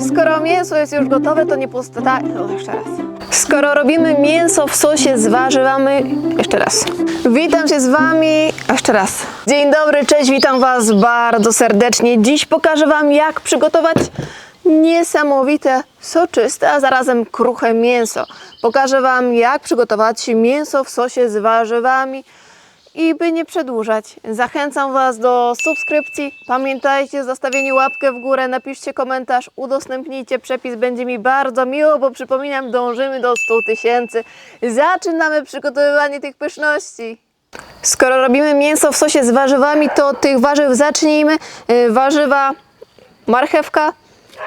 Skoro mięso jest już gotowe, to nie pozostaje... No, jeszcze raz. Skoro robimy mięso w sosie z warzywami... Jeszcze raz. Witam się z Wami... Jeszcze raz. Dzień dobry, cześć, witam Was bardzo serdecznie. Dziś pokażę Wam, jak przygotować niesamowite, soczyste, a zarazem kruche mięso. Pokażę Wam, jak przygotować mięso w sosie z warzywami. I by nie przedłużać, zachęcam Was do subskrypcji. Pamiętajcie o zostawieniu łapkę w górę, napiszcie komentarz, udostępnijcie przepis, będzie mi bardzo miło, bo przypominam, dążymy do 100 tysięcy. Zaczynamy przygotowywanie tych pyszności. Skoro robimy mięso w sosie z warzywami, to tych warzyw zacznijmy. Y, Warzywa, marchewka,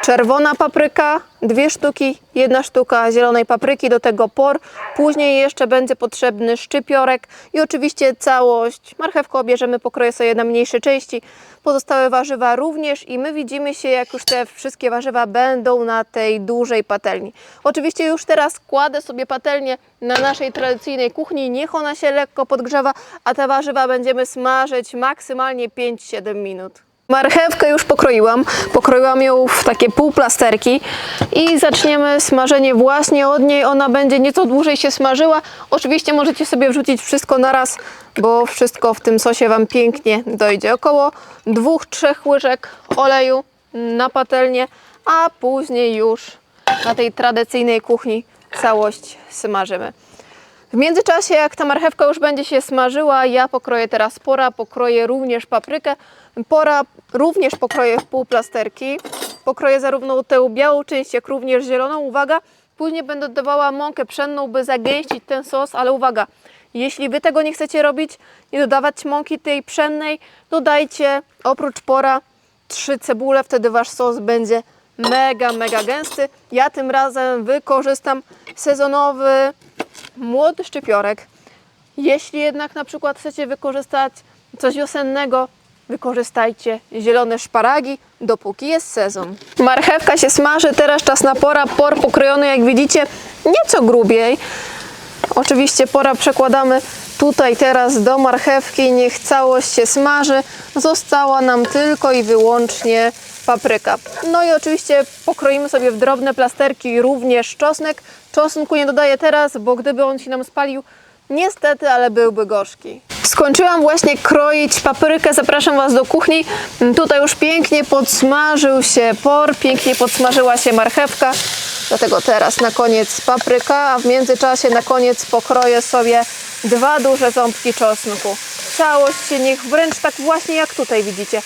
czerwona papryka, dwie sztuki, jedna sztuka zielonej papryki, do tego por. Później jeszcze będzie potrzebny szczypiorek i oczywiście całość. Marchewkę obierzemy, pokroję sobie na mniejsze części. Pozostałe warzywa również i my widzimy się, jak już te wszystkie warzywa będą na tej dużej patelni. Oczywiście już teraz kładę sobie patelnię na naszej tradycyjnej kuchni. Niech ona się lekko podgrzewa, a te warzywa będziemy smażyć maksymalnie 5-7 minut. Marchewkę już pokroiłam. Pokroiłam ją w takie półplasterki i zaczniemy smażenie właśnie od niej. Ona będzie nieco dłużej się smażyła. Oczywiście możecie sobie wrzucić wszystko na raz, bo wszystko w tym sosie Wam pięknie dojdzie. Około 2-3 łyżek oleju na patelnię, a później już na tej tradycyjnej kuchni całość smażymy. W międzyczasie, jak ta marchewka już będzie się smażyła, ja pokroję teraz pora, pokroję również paprykę. Pora również pokroję w półplasterki. Pokroję zarówno tę białą część, jak również zieloną. Uwaga, później będę dodawała mąkę pszenną, by zagęścić ten sos, ale uwaga, jeśli Wy tego nie chcecie robić, nie dodawać mąki tej pszennej, dodajcie oprócz pora trzy cebule, wtedy Wasz sos będzie mega, mega gęsty. Ja tym razem wykorzystam sezonowy młody szczypiorek. Jeśli jednak na przykład chcecie wykorzystać coś wiosennego, wykorzystajcie zielone szparagi, dopóki jest sezon. Marchewka się smaży, teraz czas na pora. Por pokrojony, jak widzicie, nieco grubiej. Oczywiście pora przekładamy tutaj teraz do marchewki, niech całość się smaży. Została nam tylko i wyłącznie papryka. No i oczywiście pokroimy sobie w drobne plasterki również czosnek. Czosnku nie dodaję teraz, bo gdyby on się nam spalił, niestety, ale byłby gorzki. Skończyłam właśnie kroić paprykę, zapraszam Was do kuchni. Tutaj już pięknie podsmażył się por, pięknie podsmażyła się marchewka. Dlatego teraz na koniec papryka, a w międzyczasie na koniec pokroję sobie dwa duże ząbki czosnku. Całość się niech wręcz tak właśnie jak tutaj widzicie.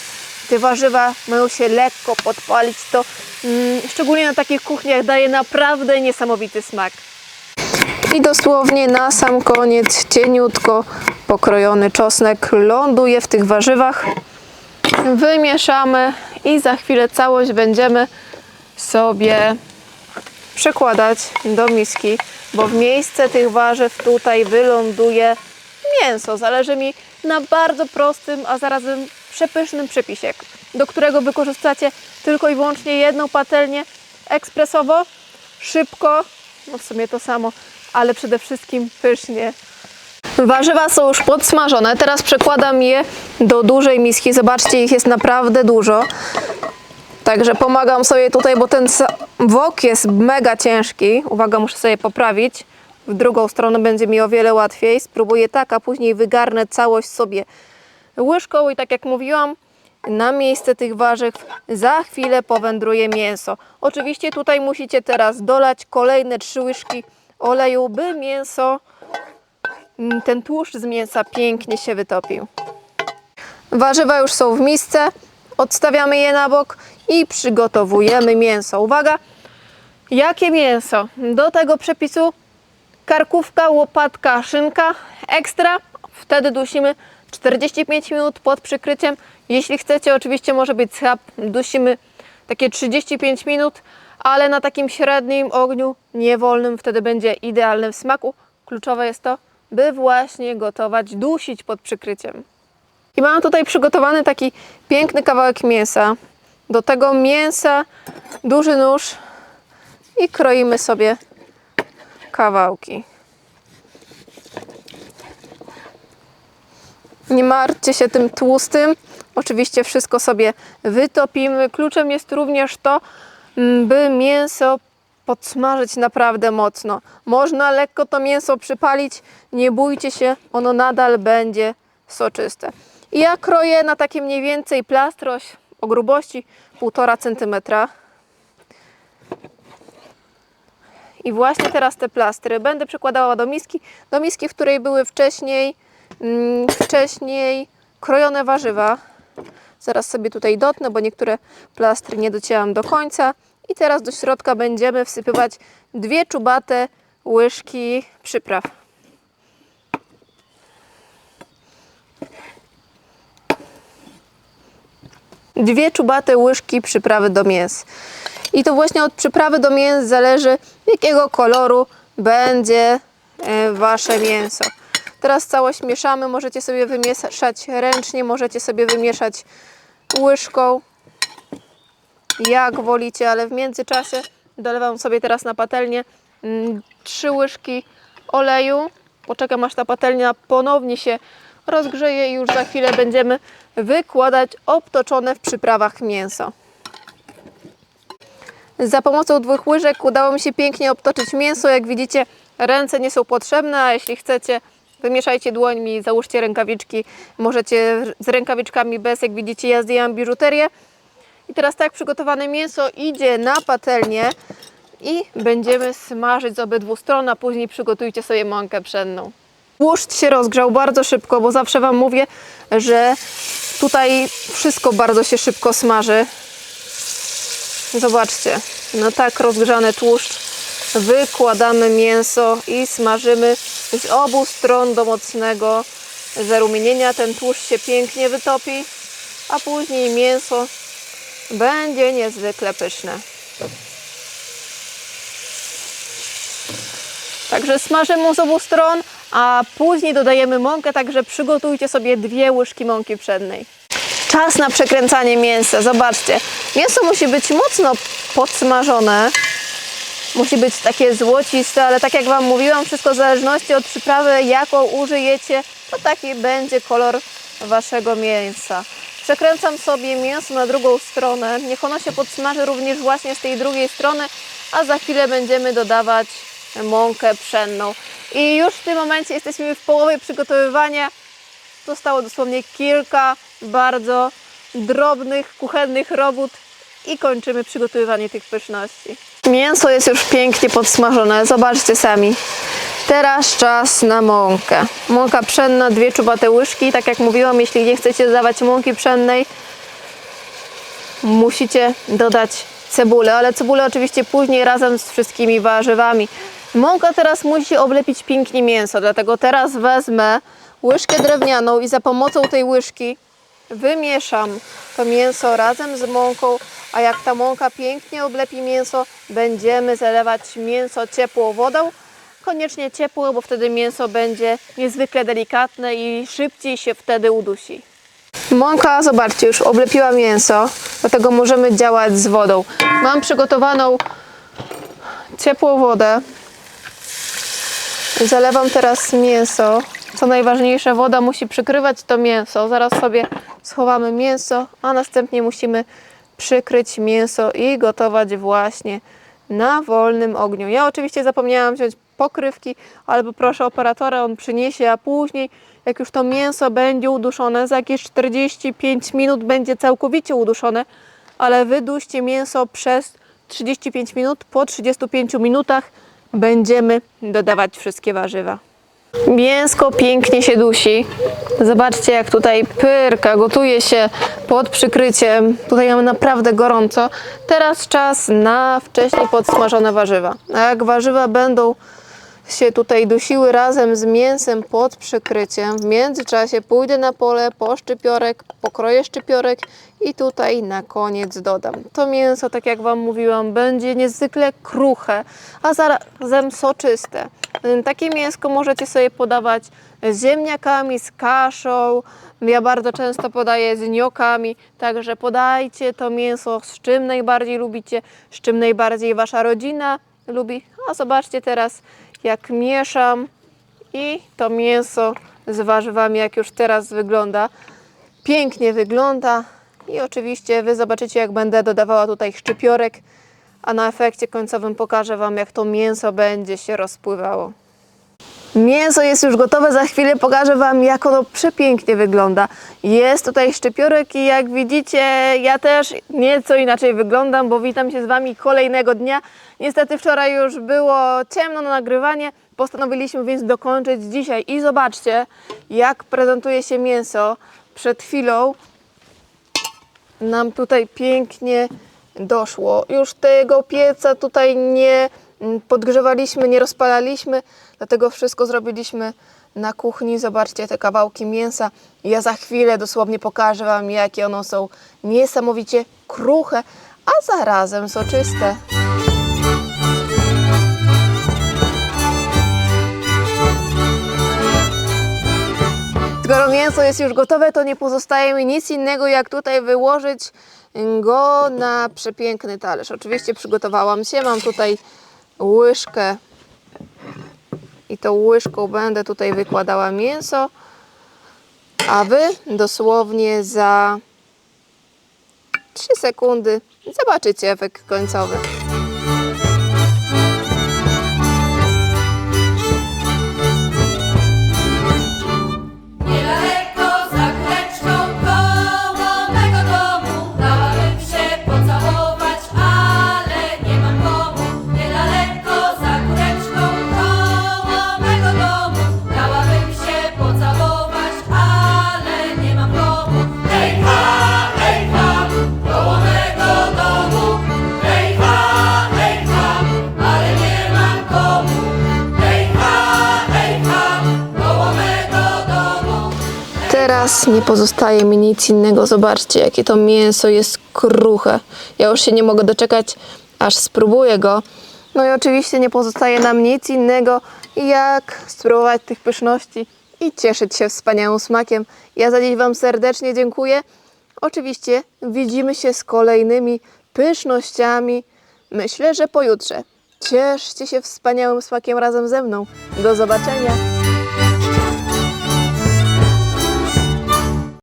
Te warzywa mają się lekko podpalić, to mm, szczególnie na takich kuchniach daje naprawdę niesamowity smak. I dosłownie na sam koniec cieniutko pokrojony czosnek ląduje w tych warzywach. Wymieszamy i za chwilę całość będziemy sobie przekładać do miski, bo w miejsce tych warzyw tutaj wyląduje mięso. Zależy mi na bardzo prostym, a zarazem przepysznym przepisie, do którego wykorzystacie tylko i wyłącznie jedną patelnię ekspresowo, szybko, no w sumie to samo, ale przede wszystkim pysznie. Warzywa są już podsmażone. Teraz przekładam je do dużej miski. Zobaczcie, ich jest naprawdę dużo. Także pomagam sobie tutaj, bo ten wok jest mega ciężki. Uwaga, muszę sobie poprawić. W drugą stronę będzie mi o wiele łatwiej. Spróbuję tak, a później wygarnę całość sobie łyżką i tak jak mówiłam, na miejsce tych warzyw za chwilę powędruje mięso. Oczywiście tutaj musicie teraz dolać kolejne trzy łyżki oleju, by mięso, mm, ten tłuszcz z mięsa pięknie się wytopił. Warzywa już są w misce, odstawiamy je na bok i przygotowujemy mięso. Uwaga, jakie mięso? Do tego przepisu karkówka, łopatka, szynka ekstra. Wtedy dusimy 45 minut pod przykryciem. Jeśli chcecie, oczywiście może być schab, dusimy takie 35 minut, ale na takim średnim ogniu, niewolnym, wtedy będzie idealny w smaku. Kluczowe jest to, by właśnie gotować, dusić pod przykryciem. I mam tutaj przygotowany taki piękny kawałek mięsa. Do tego mięsa duży nóż i kroimy sobie kawałki. Nie martwcie się tym tłustym. Oczywiście wszystko sobie wytopimy. Kluczem jest również to, by mięso podsmażyć naprawdę mocno. Można lekko to mięso przypalić, nie bójcie się, ono nadal będzie soczyste. I ja kroję na takie mniej więcej plastroś o grubości 1,5 cm. I właśnie teraz te plastry będę przykładała do miski, do miski, w której były wcześniej, mm, wcześniej krojone warzywa. Zaraz sobie tutaj dotnę, bo niektóre plastry nie docięłam do końca. I teraz do środka będziemy wsypywać dwie czubate łyżki przypraw. Dwie czubate łyżki przyprawy do mięs. I to właśnie od przyprawy do mięs zależy, jakiego koloru będzie e, wasze mięso. Teraz całość mieszamy. Możecie sobie wymieszać ręcznie, możecie sobie wymieszać łyżką, jak wolicie, ale w międzyczasie dolewam sobie teraz na patelnię mm, trzy łyżki oleju. Poczekam aż ta patelnia ponownie się rozgrzeje i już za chwilę będziemy wykładać obtoczone w przyprawach mięso. Za pomocą dwóch łyżek udało mi się pięknie obtoczyć mięso. Jak widzicie, ręce nie są potrzebne, a jeśli chcecie, wymieszajcie dłońmi, załóżcie rękawiczki. Możecie z rękawiczkami bez, jak widzicie, ja zdjęłam biżuterię. I teraz tak przygotowane mięso idzie na patelnię i będziemy smażyć z obydwu stron, a później przygotujcie sobie mąkę pszenną. Tłuszcz się rozgrzał bardzo szybko, bo zawsze Wam mówię, że tutaj wszystko bardzo się szybko smaży. Zobaczcie, na tak rozgrzany tłuszcz wykładamy mięso i smażymy z obu stron do mocnego zarumienienia. Ten tłuszcz się pięknie wytopi, a później mięso będzie niezwykle pyszne. Także smażymy z obu stron, a później dodajemy mąkę, także przygotujcie sobie dwie łyżki mąki pszennej. Czas na przekręcanie mięsa. Zobaczcie, mięso musi być mocno podsmażone. Musi być takie złociste, ale tak jak Wam mówiłam, wszystko w zależności od przyprawy, jaką użyjecie, to taki będzie kolor Waszego mięsa. Przekręcam sobie mięso na drugą stronę. Niech ono się podsmaży również właśnie z tej drugiej strony, a za chwilę będziemy dodawać mąkę pszenną. I już w tym momencie jesteśmy w połowie przygotowywania. Zostało dosłownie kilka bardzo drobnych, kuchennych robót i kończymy przygotowywanie tych pyszności. Mięso jest już pięknie podsmażone, zobaczcie sami. Teraz czas na mąkę. Mąka pszenna, dwie czubate łyżki. Tak jak mówiłam, jeśli nie chcecie dodawać mąki pszennej, musicie dodać cebulę, ale cebulę oczywiście później razem z wszystkimi warzywami. Mąka teraz musi oblepić pięknie mięso, dlatego teraz wezmę łyżkę drewnianą i za pomocą tej łyżki wymieszam to mięso razem z mąką, a jak ta mąka pięknie oblepi mięso, będziemy zalewać mięso ciepłą wodą. Koniecznie ciepłą, bo wtedy mięso będzie niezwykle delikatne i szybciej się wtedy udusi. Mąka, zobaczcie, już oblepiła mięso, dlatego możemy działać z wodą. Mam przygotowaną ciepłą wodę. Zalewam teraz mięso. Co najważniejsze, woda musi przykrywać to mięso. Zaraz sobie schowamy mięso, a następnie musimy przykryć mięso i gotować właśnie na wolnym ogniu. Ja oczywiście zapomniałam wziąć pokrywki, ale poproszę operatora, on przyniesie, a później jak już to mięso będzie uduszone, za jakieś 45 minut będzie całkowicie uduszone, ale wyduście mięso przez 35 minut. Po 35 minutach będziemy dodawać wszystkie warzywa. Mięsko pięknie się dusi. Zobaczcie, jak tutaj pyrka, gotuje się pod przykryciem. Tutaj mamy naprawdę gorąco. Teraz czas na wcześniej podsmażone warzywa. A jak warzywa będą się tutaj dusiły razem z mięsem pod przykryciem, w międzyczasie pójdę na pole po szczypiorek, pokroję szczypiorek i tutaj na koniec dodam. To mięso, tak jak Wam mówiłam, będzie niezwykle kruche, a zarazem soczyste. Takie mięsko możecie sobie podawać z ziemniakami, z kaszą. Ja bardzo często podaję z niokami, także podajcie to mięso z czym najbardziej lubicie, z czym najbardziej Wasza rodzina lubi. A zobaczcie teraz, jak mieszam i to mięso z warzywami, jak już teraz wygląda. Pięknie wygląda i oczywiście Wy zobaczycie, jak będę dodawała tutaj szczypiorek. a na efekcie końcowym pokażę Wam, jak to mięso będzie się rozpływało. Mięso jest już gotowe, za chwilę pokażę Wam, jak ono przepięknie wygląda. Jest tutaj szczypiorek i jak widzicie, ja też nieco inaczej wyglądam, bo witam się z Wami kolejnego dnia. Niestety wczoraj już było ciemno na nagrywanie, postanowiliśmy więc dokończyć dzisiaj i zobaczcie, jak prezentuje się mięso. Przed chwilą nam tutaj pięknie doszło. Już tego pieca tutaj nie podgrzewaliśmy, nie rozpalaliśmy, dlatego wszystko zrobiliśmy na kuchni. Zobaczcie te kawałki mięsa. Ja za chwilę dosłownie pokażę Wam, jakie one są niesamowicie kruche, a zarazem soczyste. Skoro mięso jest już gotowe, to nie pozostaje mi nic innego, jak tutaj wyłożyć go na przepiękny talerz. Oczywiście przygotowałam się, mam tutaj łyżkę i tą łyżką będę tutaj wykładała mięso, a Wy dosłownie za 3 sekundy zobaczycie efekt końcowy. Teraz nie pozostaje mi nic innego. Zobaczcie, jakie to mięso jest kruche. Ja już się nie mogę doczekać, aż spróbuję go. No i oczywiście nie pozostaje nam nic innego, jak spróbować tych pyszności i cieszyć się wspaniałym smakiem. Ja za dziś Wam serdecznie dziękuję. Oczywiście widzimy się z kolejnymi pysznościami. Myślę, że pojutrze. Cieszcie się wspaniałym smakiem razem ze mną. Do zobaczenia.